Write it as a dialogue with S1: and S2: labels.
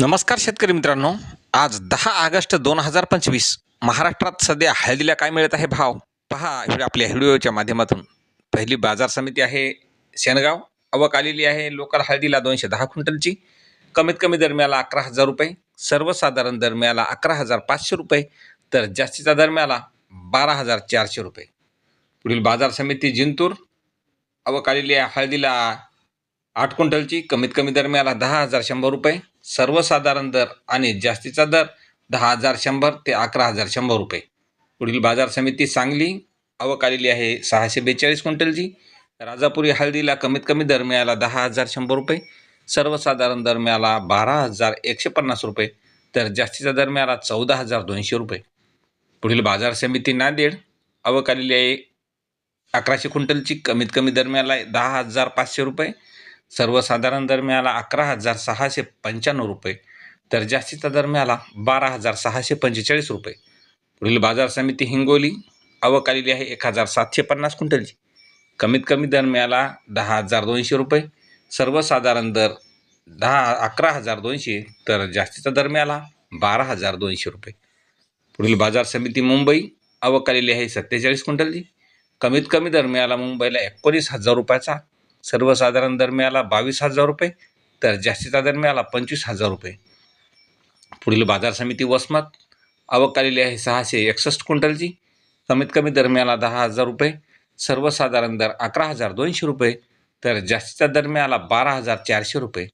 S1: नमस्कार शेतकरी मित्रांनो. आज दहा ऑगस्ट दोन हजार पंचवीस. महाराष्ट्रात सध्या हळदीला काय मिळत आहे भाव? पहा आपल्या व्हिडिओच्या माध्यमातून. पहिली बाजार समिती आहे शेनगाव अवक आलेली आहे लोकल हळदीला दोनशे दहा क्विंटलची. कमीत कमी दरम्याला अकरा हजार रुपये. सर्वसाधारण दरम्याला अकरा हजार पाचशे रुपये. तर जास्तीचा दरम्याला बारा हजार चारशे रुपये. पुढील बाजार समिती जिंतूर. अवक आलेली आहे हळदीला आठ क्विंटलची. कमीत कमी दरम्याला दहा हजार शंभर रुपये. सर्वसाधारण दर आणि जास्तीचा दर दहा हजार शंभर ते अकरा हजार शंभर रुपये. पुढील बाजार समिती सांगली आवक आलेली आहे सहाशे बेचाळीस क्विंटलची. राजापुरी हळदीला कमीत कमी दर मिळाला दहा हजार शंभर रुपये. सर्वसाधारण दर मिळाला बारा हजार एकशे पन्नास रुपये. तर जास्तीचा दर मिळाला चौदा हजार दोनशे रुपये. पुढील बाजार समिती नांदेड आवक आलेली आहे अकराशे क्विंटलची. कमीत कमी दर मिळाला आहे दहा हजार पाचशे रुपये. सर्वसाधारण दर मिळाला अकरा हजार सहाशे पंच्याण्णव रुपये तर जास्तीचा दर मिळाला बारा हजार सहाशे पंचेचाळीस रुपये. पुढील बाजार समिती हिंगोली आवक आलेली आहे एक हजार सातशे पन्नास क्विंटलची. कमीत कमी दर मिळाला दहा हजार दोनशे रुपये सर्वसाधारण दर दहा अकरा हजार दोनशे तर जास्तीचा दर मिळाला बारा हजार दोनशे रुपये. पुढील बाजार समिती मुंबई आवक आलेली आहे सत्तेचाळीस क्विंटलची. कमीत कमी दर मिळाला मुंबईला एकोणीस हजार रुपयाचा सर्वसाधारण दर मिळाला बावीस हजार रुपये तर जास्तीचा दर मिळाला पंचवीस हजार रुपये. पुढील बाजार समिती वसमत आवक आलेली आहे सहाशे एकसष्ट क्विंटलची. कमीत कमी दर मिळाला दहा हजार रुपये सर्वसाधारण दर अकरा हजार दोनशे रुपये तर जास्तीचा दर मिळाला बारा हजार चारशे रुपये.